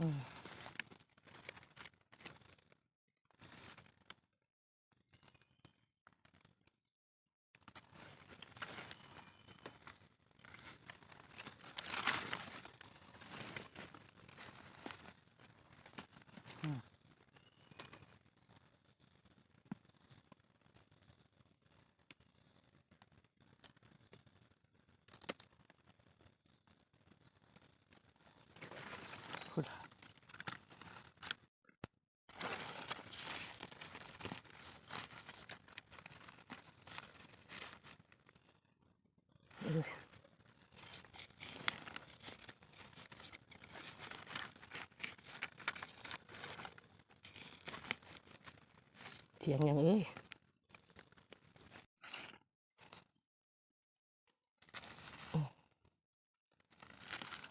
อื เสียงยังเอ้ย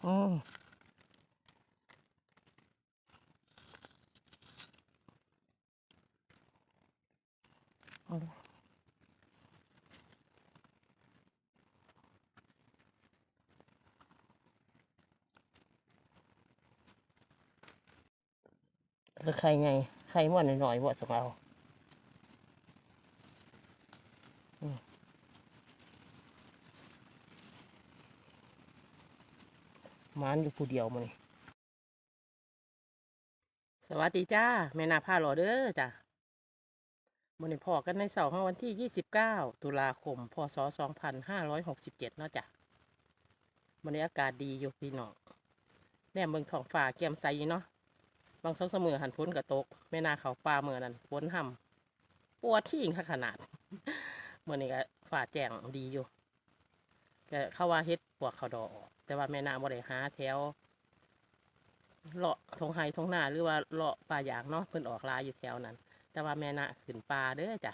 อ๋อเอาเลย แล้วใครไงใครว่าหน่อยๆว่าสำเราอืมหมานอยู่ผู้เดียวมันสวัสดีจ้าแม่นาผ้าหลอเด้อจ้ะมันนี้พอกันในเสาร์ของวันที่ 29 ตุลาคม พศ 2567 เนาะจ้ะมันนี้อากาศดีอยู่พี่น้องแน่เมืองทองฟ้าแก้มใสเนาะ บางสองเสมอหันพ้นกับตกแม่นาเขาปลาเมื่อนั้นฝนห่ำปวดที่งขนาดเมื่อนี้ก็ฝ่าแจงดีอยู่แต่เข้าว่าเฮ็ดปวกเขาดอกแต่ว่าแม่นาบ่ได้หาแถวเลาะทงไฮทงหน้าหรือว่าเลาะป่าอย่างเนาะเพิ่นออกลายอยู่แถวนั้น แต่ว่าแม่นาขึ้นป่าเด้อจ้ะ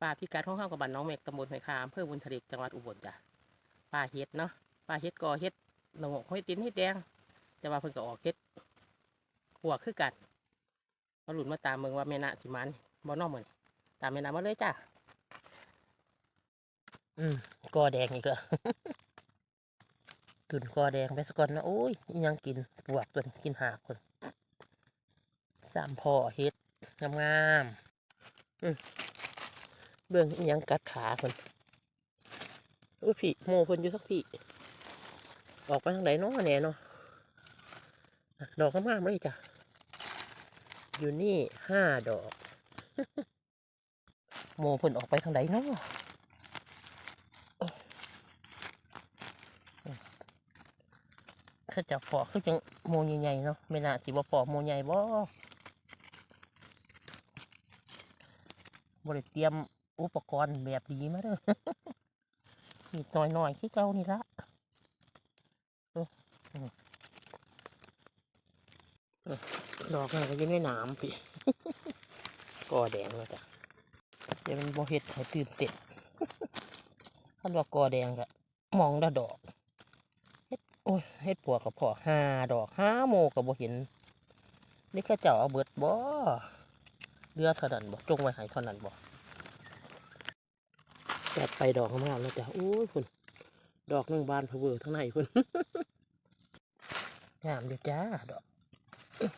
ป่าพิกัดของเฮากับบ้านน้องเมกตำบลหอยคามอำเภอบุญทลิกจังหวัดอุบลจ้ะป่าเฮ็ดเนาะป่าเฮ็ดกอเฮ็ดหนงอกเฮ็ดตินเฮ็ดแดง แต่ว่าเพิ่นก็ออกเฮ็ด หัวคือกันมาหลุดมาตามเมืองว่าแม่นาสิมันบ่นอกเหมือนตามแม่นามาเลยจ้าอืมกอแดงอีกแล้วตุ่นกอแดงไปสก่อนนะโอ้ยยังกินปวกตัวกินหากคนสามพ่อเฮ็ดงามงามๆอืมเบิ่งอิหยังกัดขาคนโอ้ยพี่โมคนอยู่ทักพี่ ออกไปทางไหนเนาะแหน่เนาะ ดอกมากๆเลยจ้ะ อยู่นี่ห้าดอก โมเพิ่นออกไปทางไหนเนาะเขาจะปอกคือจังโมใหญ่ๆเนาะไม่น่าสิบ่ปอกโมใหญ่บ่บ่ได้เตรียมอุปกรณ์แบบดีมาเด้อนิดหน่อยๆคือเก่านี่ละเอออืม ดอกอะไรก็อยังไม่หนามพี่กอแดงเลยจ้ะเดี๋ยวมันโบเห็ดให้ตื่นเต้นคันว่ากอแดงก็มองแตะดอกเฮ็ดโอ้ยเฮ็ดปวกกับพอห้าดอกห้าโมกับโบเห็นนี่แค่เจ้าเอาเบิดบ่เรือเท่านั้นบ่จงไว้ให้เท่านั้นบ่แปดไปดอกงามๆแล้วจ้ะโอ้ยคุณดอกหนึ่งบานเพอเวอร์ทั้งในคุณงามเดียวจ้าดอก เออ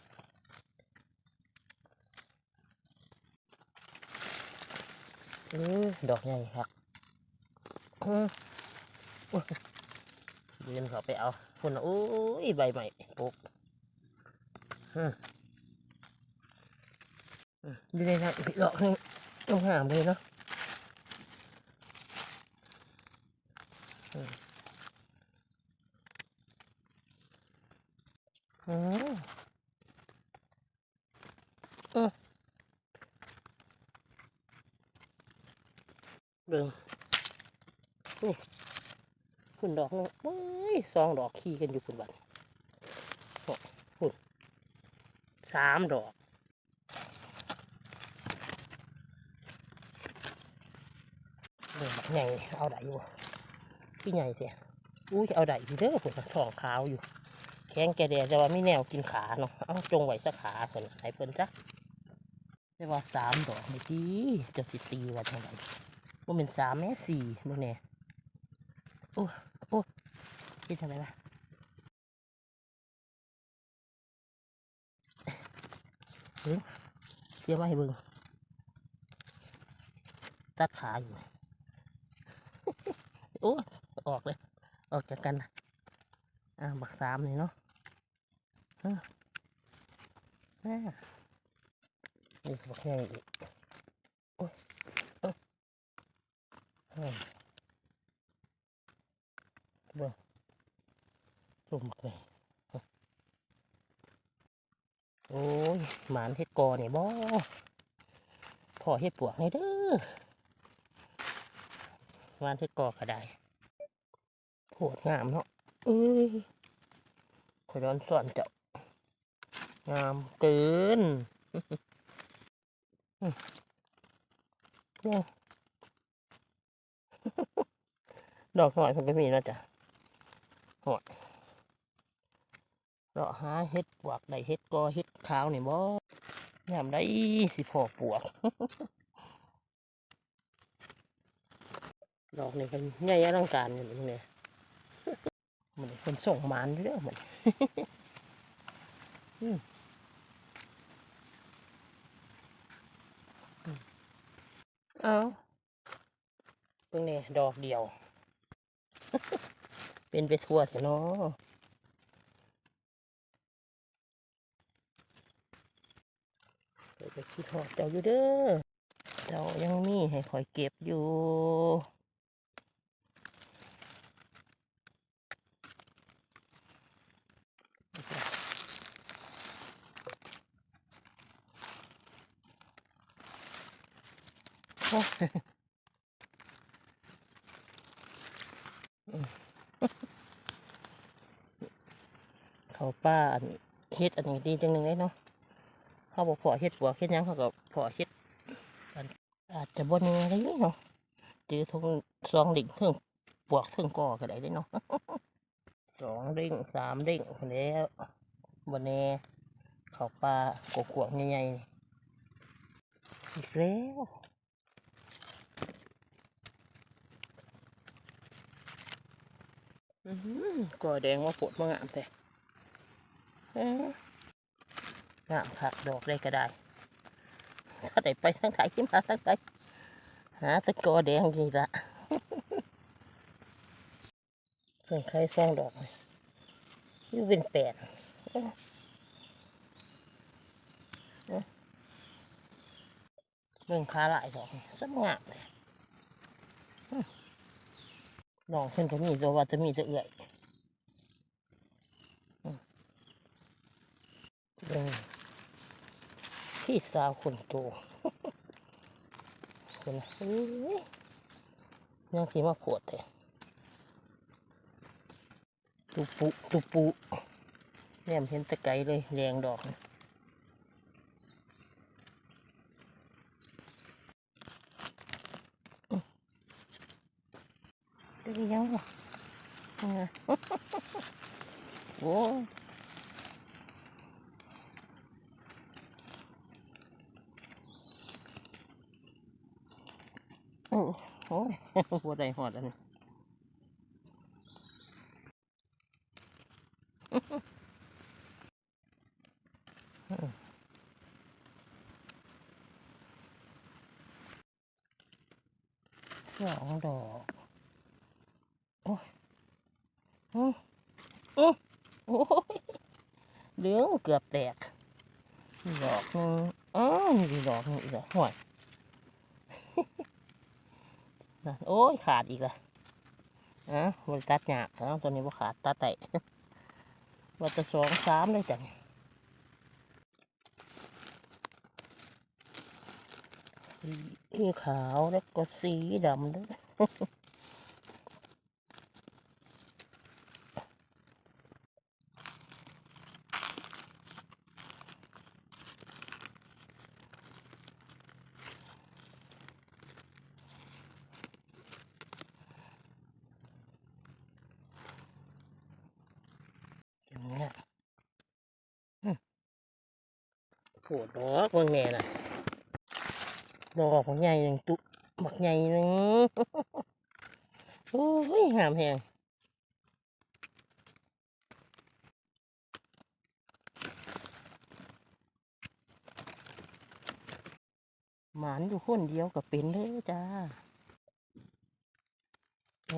ดอกใหญ่ครับยืนเขาไปเอาคนน่ะโอ้ยใบใหม่ปุ๊กอืมอืมดูเลยนะอีกดอกนึงต้องหามเลยเนาะอืมอืมอืมเบิ่งนี่คุณ ดอกนึงโอ้ยสองดอกขี่กันอยู่คุณบัดโอ้คุณสามดอกเบิ่งบักใหญ่เอาได้อยู่พี่ใหญ่เสียอุ้ยเอาได้อยู่เด้อผมท้องขาวอยู่ แข็งแกแดดแต่ว่าไม่แนวกินขาเนาะเอาจงไหวสักขาเพิ่นให้เพิ่นซะแต่ว่าสามดอกไม่ตีจะสิตีว่าจังไดว่าเป็นสามแม่สี่บ่แน่โอ้โอ้ คิดทำไมล่ะเฮ้ยเสียมาให้บิ่งตัดขาอยู่โอ้ออกเลย ออกจากกันนะอ่าบักสามนี่เนาะเฮ้ยอ่านี่บักใหญ่อีกโอ้ยเอ้ยเฮ้ยเบิ่ง จุ่มเลยโอ้ยหมานเฮ็ดกอเนี่ยบ่พอเฮ็ดปวกให้เด้อหมานเฮ็ดกอก็ได้โพดงามเนาะเอ้ยขอย้อนสอนเจ้างามเกินเนี่ยดอกหน่อยมันก็มีเนาะจ้ะหอย เราะหาเฮ็ดปวกได้เฮ็ดกอเฮ็ดขาวนี่บ่ยามได้สิพอปวก ดอกนี่เป็นใหญ่อลังการอยู่นี่เนี่ยมันเป็นส่งหมานเรื่องมันอืมอืมเอาเพิ่งเนี่ยดอกเดียว เป็นไปทั่วเถอะเนาะ เดี๋ยวจะคิดหอดเจ้าอยู่เด้อเจ้ายังมีให้คอยเก็บอยู่โอ้เขาป้าอันเฮ็ดอันนี้ดีจังหนึ่งเลยเนาะ เขาบอกพอเฮ็ดบัวเฮ็ดยังเขาก็พอเฮ็ดอันอาจจะบนยังไงเนาะจือทงสองดิ่งเพิ่งปวกเพิ่งก่อก็ได้เลยเนาะสองดิ่งสามดิ่งคนแล้วบนแน่เขาป้ากวกๆใหญ่ๆอีกแล้วก่อแดงว่าปวดมางามแต่ งามคักดอกได้ก็ได้ ถ้าได้ไปทั้งไทยขึ้นมาทั้งไทยหาตะกอแดงนี่ละเพิ่งใครซ่องดอกนี่อยู่เป็นแปดเอ้อเอ้อเบิ่งขาหลายดอกสำงามเลยอื้อน้องเพิ่นก็มีตัวว่าจะมีจะเอื่อยอื้อเบิ่ง พี่สาวคนโตคนนี้ยังสิมาปวดแท้ตุปุตุปุแนมเห็นตะไกเลยแดงดอกนี่อื้อได้ยังวะเอาไงโอ้ยโอ้ โอ้หัวใจหอดอันนี้ สองดอก โอ้ยโอ้ยโอ้ยโอ้ยเหลืองเกือบแตกนี่ดอกหนึงอ๋อนี่อีกดอกหนึงอีกแล้วห่วย นั่นโดอีกเละอะมันตัดหยาบแล้วตัวนี้ว่าขาดตัดได้ว่าจะสองสามเลยจังสีขาวแล้วก็สีดำด้วย อย่างเงี้ยอืมโหดอกบางแน่น่ะดอกของใหญ่หนึ่งตุหมักใหญ่หนึ่ง โอ้ยงามแหง หมานอยู่คนเดียวกับเป็นเด้อจ้าแหม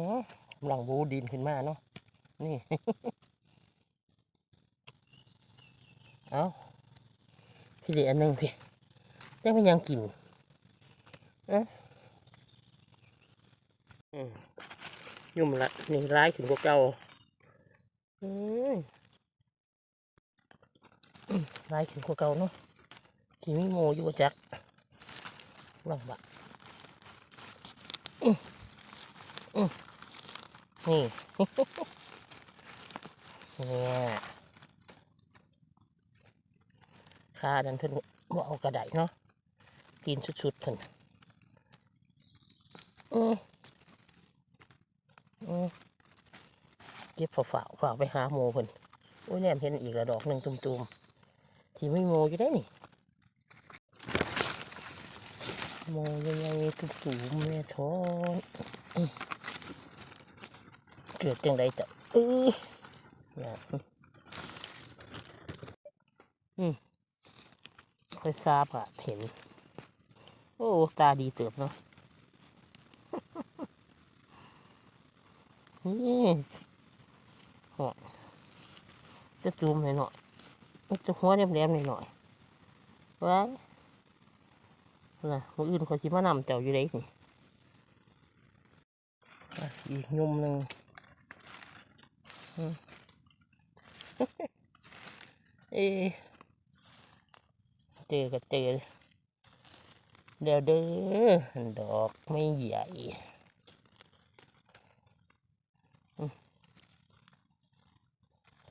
กำลังบูดินขึ้นมาเนาะ นี่ เอาพี่เดียอันหนึ่งพี่ได้มันยังกินเอะอืมยุ่มละนี่ร้ายขึ้นกว่าเก่าร้ายขึ้นกว่าเก่าเนาะที่มีโมอยู่บ่จักลองบะนี่เนี่ย คาดันเพิ่นบ่เอากระไดเนาะกินสุดๆเพิ่นอืมอืมเก็บฝาๆฝาไปหาโมเพิ่นโอ้ยแนมเห็นอีกระดอกหนึ่งตุ่มๆที่ไม่โมอยู่ได้นี่โมยังไงตุ่มๆแม่ท้องอืมเกิดจังไดจะเอ้ยนะอืม ค่อยทราบอะเห็น โอ้ ตาดีเติบเนาะนี่หอจะจูมหน่อยหน่อยจะหัวแหลมๆหน่อยหน่อยไว้นะมืออื่นเขาชิมานำเจ้าอยู่ได้นี่อีกยุ่มหนึ่งเอะ เจอก็เจอเดี๋ยวเด้อดอกไม่ใหญ่อืม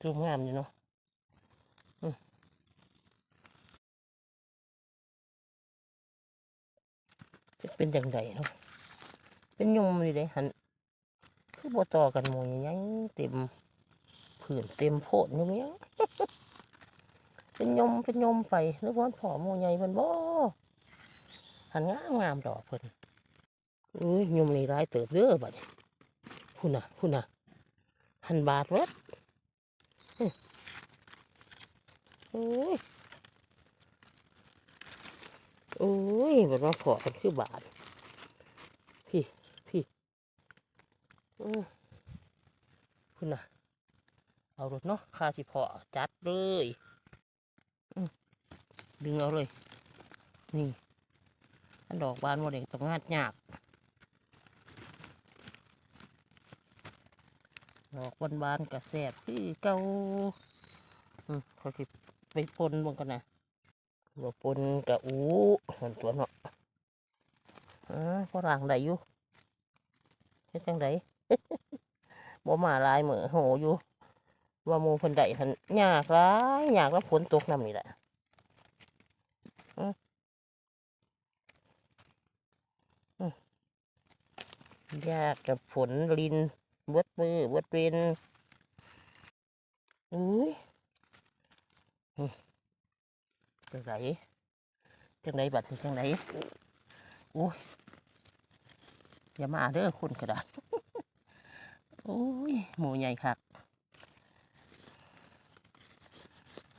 จูมงามอยู่เนาะจะเป็นจังไดเนาะเป็นยุมเลยเด้หันคือบ่ต่อกันหมู่ใหญ่เต็มผื่นเต็มโพดอยู่เมียง เป็นยมเป็นยมไปหรือว่าผอหมูใหญ่เพิ่นบ่หันงามงามดอกเพิ่นอุ้ยยมนี่ร้ายเติบเด้อบัดนี้พุ่นน่ะพุ่นน่ะหันบาทวัดอื้อโอ้ยโอ้ยบัดมาขอกันคือบาทพี่พี่อื้อพุ่นน่ะ เอารถเนาะค่าสิพอจัดเลย ดึงเอาเลย นี่ดอกบานโมเด็กต้องงาดหยาบดอกบานบานกระแสบคือเก่าอืมเขาสิไปปนบงกันนะบ่ปนกะอู้หันตัวเนาะอ่าฝรั่งได้อยู่เฮ็ดจังไดบ่มาลายเหมือโหอยู่ว่ามูเพิ่นได้หันยากหลายยากแล้วฝนตกนำนี่แหละ ยากกับฝนลินบดมือบดเป็นอุ้ยจังไหนจังไหนบัดนี้จังไหนอุ้ยอย่ามาเด้อคุณกระดาษโอ้ยหมูใหญ่คัก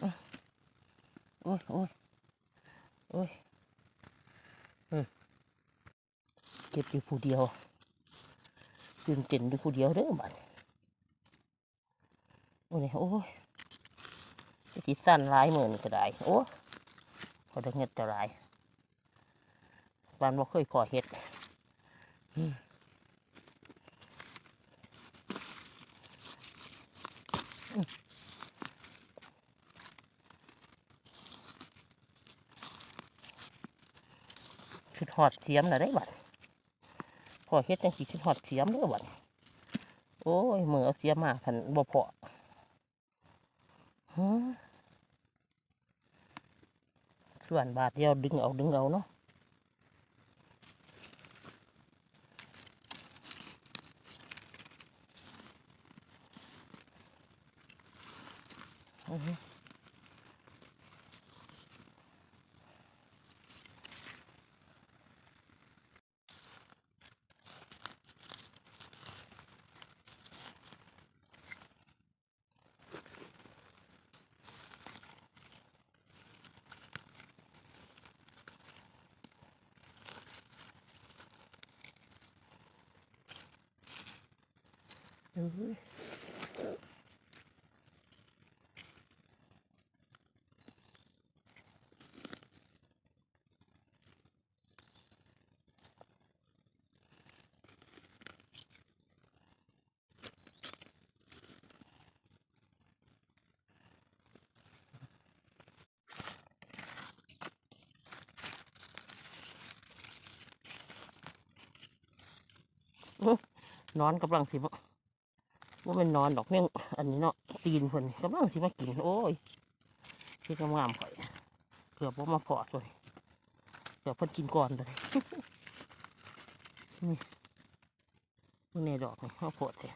อื้อโอ้ยโอ้ยโอ้ยเก็บอยู่ผู้เดียว ตื่นเต้นอยู่ผู้เดียวเด้อบัดนี้โอ้ยโอ้ยที่สั้นหลายหมือนี่ก็ได้โอ้ยเขาได้เงินแต่หลายบ้านบ่เคยก่อเห็ดอืมอืมชุดหอดเสียมน่ะได้บัด พอเฮ็ดจังสิขึ้นหอดเสียมเด้อบัดนี้โอ้ยมือเอาเสียมมาผันบ่พอฮะส่วนบาทเดียวดึงเอาดึงเอาเนาะ นอนกำลังสิบ่ ว่ามันนอนดอกเมี่ยอันนี้เนาะตีนคนกำลังสิมากิน โอ้ยที่กำงามข่อยเกือบว่ามาพอดเลยเกือบเพิ่นกินก่อนเลยนี่มันในดอกนี่มาพอดเลย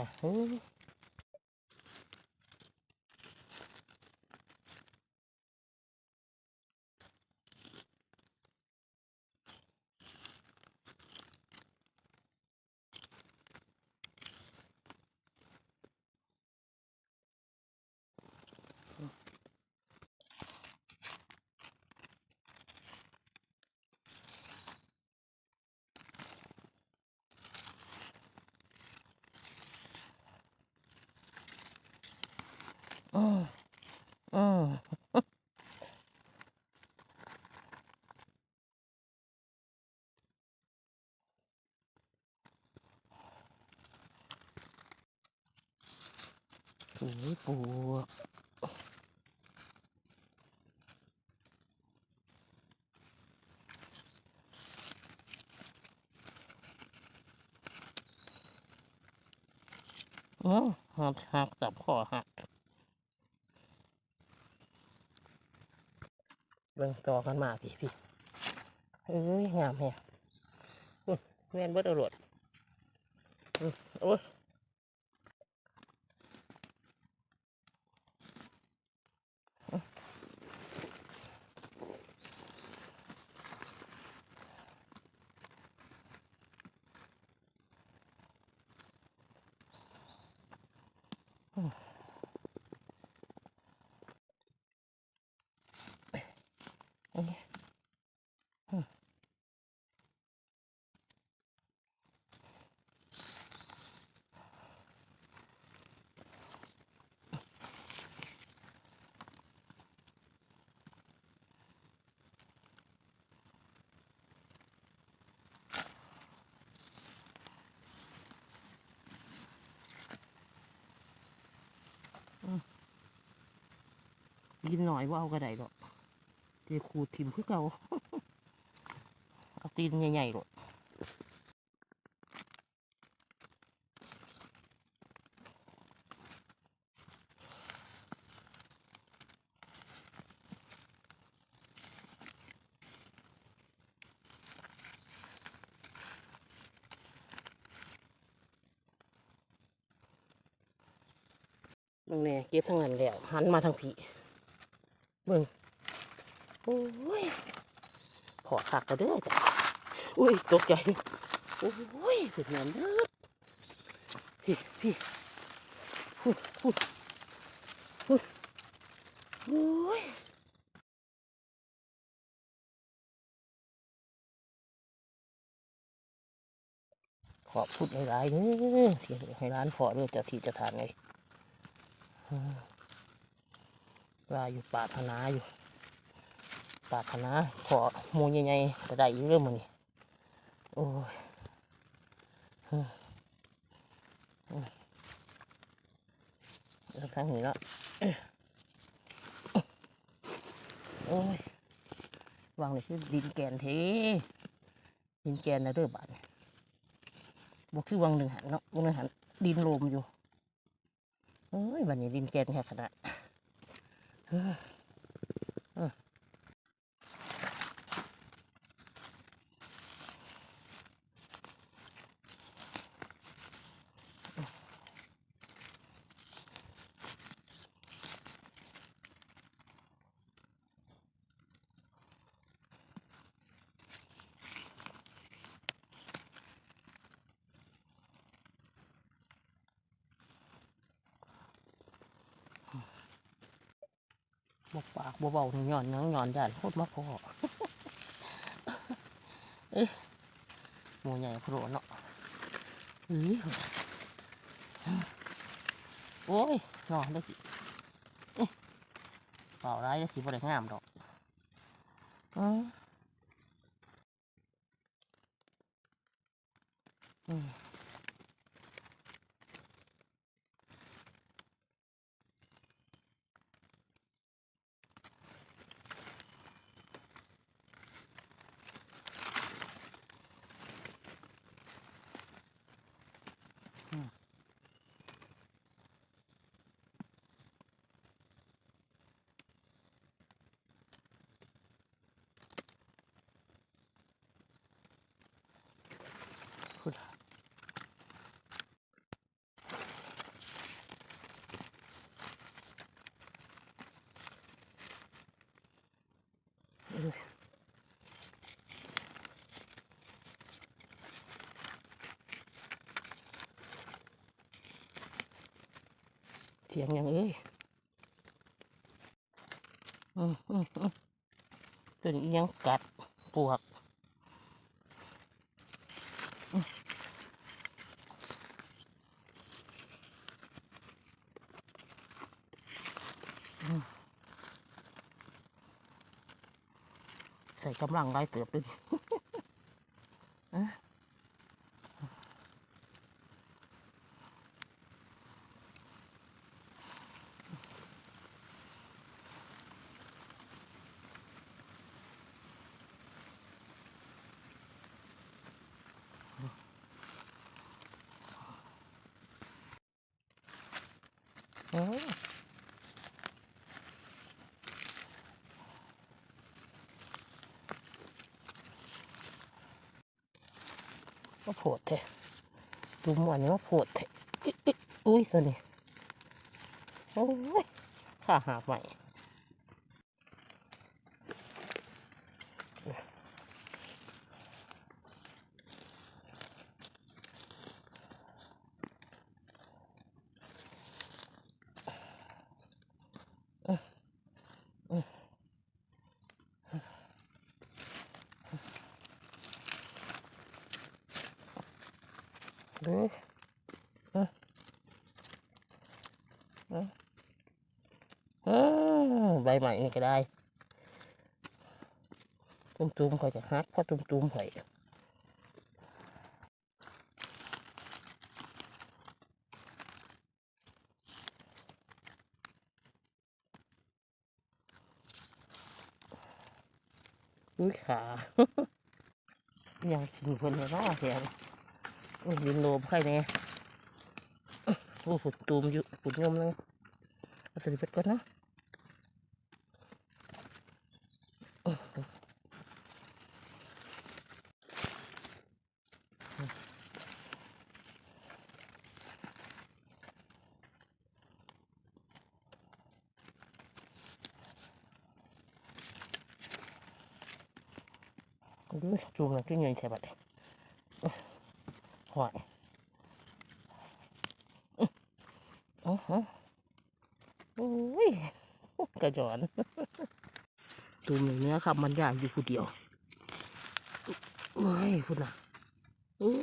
เป็ อืมอืมโอ้ยปูอืมหักหักจับคอหัก เบิ่ งต่อกันมาพี่พี่เอ้ยงามแฮะแม่นเบิดเอาโลดอืมโอ้ย ยินหน่อยว่าเอากระไดหรอกเดี๋ยวขูดถิ่มคือเก่าเอาตีนใหญ่ๆหรอกมึงแน่เก็บทั้งนั้นแล้วหันมาทางผี มึงโอ้ยพอคักก็เด้อจ้ะอุ้ยตกใจโอ้ยเป็นเงินเด้อพี่พี่พูดพูดพูดโอ้ยขอพูดในร้ายๆเด้อเสียให้ร้านพอเด้อเจ้าที่จะทานไง ว่าอยู่ปารถนาอยู่ปารถนาขอมูใหญ่ๆจะได้อีกเรื่องมันนี่โอ้ยอืมอืมเอาทั้งนี้แล้วโอ้ยวางเลยคือดินแกนเทดินแกนนะเด้อบาดนี่บอกคือวางหนึ่งหันเนาะวางหนึ่งหันดินโลมอยู่เอ้ยวันนี้ดินแกนแค่ขนาด เเบาๆนี่หย่อนนังหย่อนย่านโคตรมาพอเอ้ยหมูใหญ่โผล่เนาะอือโอ้ยนอนได้สิเอ้ยเปล่าร้ายได้สิบ่ได้งามดอกอืมอืม เสียงยังเอ้ยตัวนี้ยังกัดปวกใส่กำลังไล่เติบด้วยนี่ อะโอ้ย มาโผดแท้ดูหมอนนี่มาโผดแท้อิ๊ะอิ๊ะอุ้ยตัวนี้โอ้ยข้าหาใหม่ดูเออเออเออใบใหม่ นี่ก็ได้ ตุ้มๆข่อยจะฮักเพราะตุ้มๆข่อยอุ้ยขาอยังกินเพิ่นเลยนะเสียงอุ้ยยินโลมใครเนี่ยโอ้ฝุ่นตูมอยู่ฝุ่นงมนึงเอาตัวนี้ไปก่อนเนาะดูจูงมันก็เงยแถบดเลยหอยอ๋อฮะโอ้ย กระจอนตูมอย่างเนี้ยครับ มันยากอยู่ผู้เดียวโอ้ยคุณน่ะโอ้ย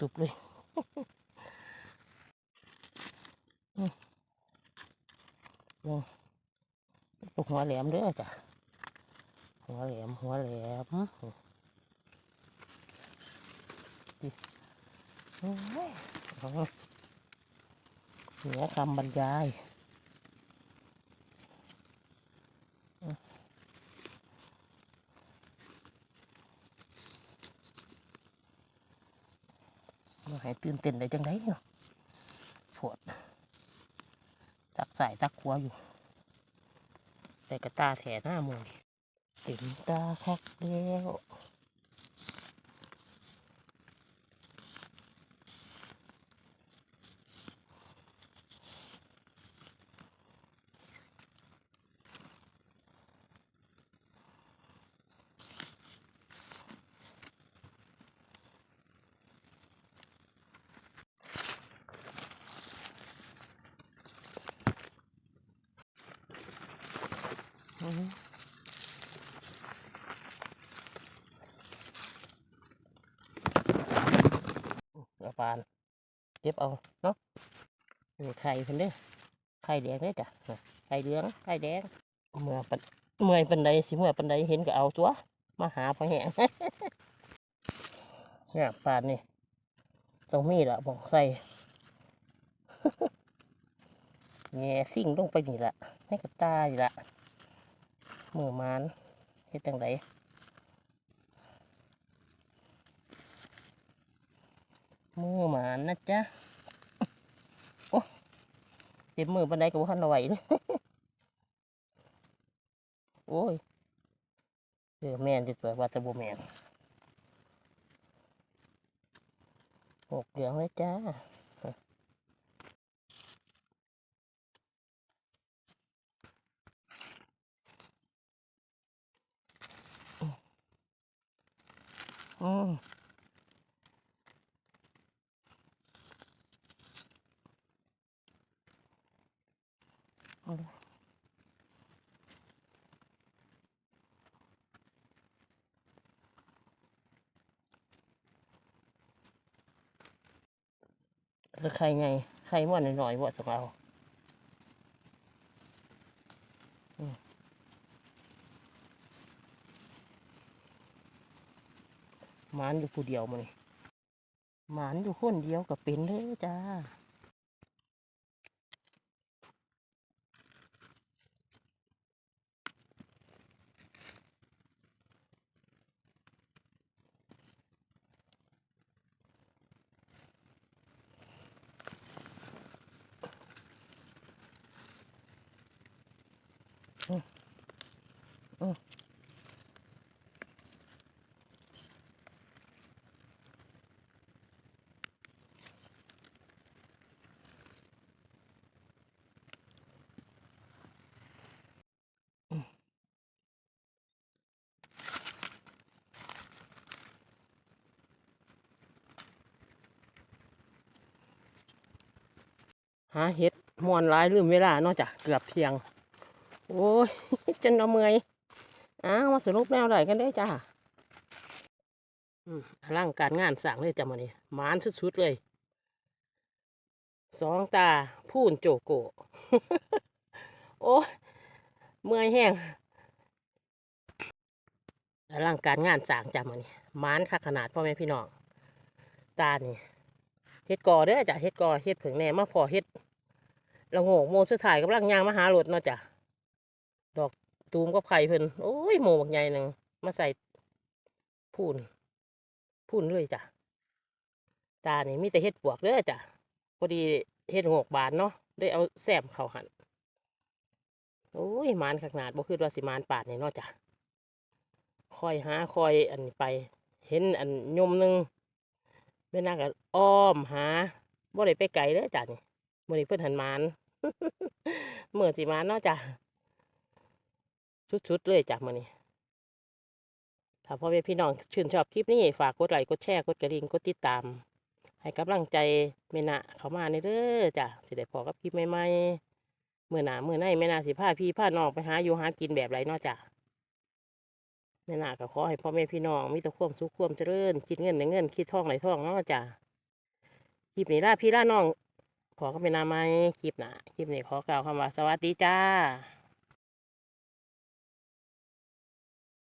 ตุบๆเลยอืมลงตกหัวแหลมเด้อจ้ะ หัวแหลม หัวแหลมเสียเอาเหนือคำบรรยาย มาให้ตื่นเต้นได้จังไดเนาะปวดตักใส่ตักขัวอยู่ แต่กระตาแถหน้ามูนเต็มตาคักแล้ว อืมเอาปานเก็บเอาเนาะนี่ไข่เพิ่นเด้อไข่แดงเด้อจ้ะไข่เหลืองไข่แดงเมื่อปันเมื่อยปันใดสิเมื่อปันใดเห็นก็เอาตัว มาหาพอแห้งเนี่ยปานนี่ต้องมีละบอกใส่แง่สิ่งลงไปนี่ละให้กับตาอยู่ละมือมานเฮ็ดจังไดมือมานนะจ๊ะโอ้ เจ็บมือบันไดกับขันไหวเลยโอ้ยเออแม่นจิตัวว่าจะบ่แม่นหกเหลืองเลยจ้าอืม เอาเลยแล้วใครไงใครม่วนหน่อยๆบ่ต้องเอาหมานอยู่ผู้เดียวมันหมานอยู่คนเดียวก็เป็นเลยจ้า หาเห็ดมวนหลายลืมเวลานอกจากเกือบเที่ยง โอ้ยจนเอาเมื่อยอ้าวมาสรุปแนวไหนกันได้จ้าอืมร่างการงานสั่งเลยจ้ะมันนี่มานสุดๆเลย สองตาพูนโจโก โอ้ยเมื่อยแห้งร่างการงานสั่งจ้ะมันนี่มานคักขนาดพ่อแม่พี่น้องตานี่เฮ็ดกอเด้อจ้ะเฮ็ดกอเฮ็ดผึ่งแน่มาพอเฮ็ด ละโงกโมสุดท้ายกับลังยางมาหารถเนาะจ้ะดอกตูมกับไข่เพิ่นโอ้ยโมบักใหญ่หนึ่งมาใส่พูนพูนเลยจ้ะตานี่มีแต่เฮ็ดปวกเด้อจ้ะพอดีเฮ็ดโงกบานเนาะได้เอาแซมเข้าหันโอ้ยมานขนาดบ่คือว่าสิมานปาดนี่เนาะจ้ะคอยหาคอยอันนี้ไป เห็นอันยมหนึ่งแม่น่าก็อ้อมหาบ่ได้ไปไกลเด้อจ้ะนี่ มื้อนี้เพิ่อนหันมานมื้อสิหมานเนาะจ้ะสุดๆเลยจ้ะมื้อนี้ถ้าพ่อแม่พี่น้องชื่นชอบคลิปนี้ฝากกดไลค์กดแชร์กดกระดิ่งกดติดตาม ให้กำลังใจแม่นาเข้ามาในเด้อจ้ะสิได้พอกับคลิปใหม่ๆมื้อหน้ามื้อในแม่นาสิพาพี่พาน้องไปหาอยู่หากินแบบไรเนาะจ้ะแม่นาก็ขอให้พ่อแม่พี่น้องมีแต่ความสุขความเจริญคิดเงินในเงินคิดท่องในท่องเนาะจ้ะคลิปนี้ล่าพี่ล่าน้อง ขอก็เป็นนาไม้คลิปหนาคลิปนี้ขอกล่าวคำว่าสวัสดีจ้า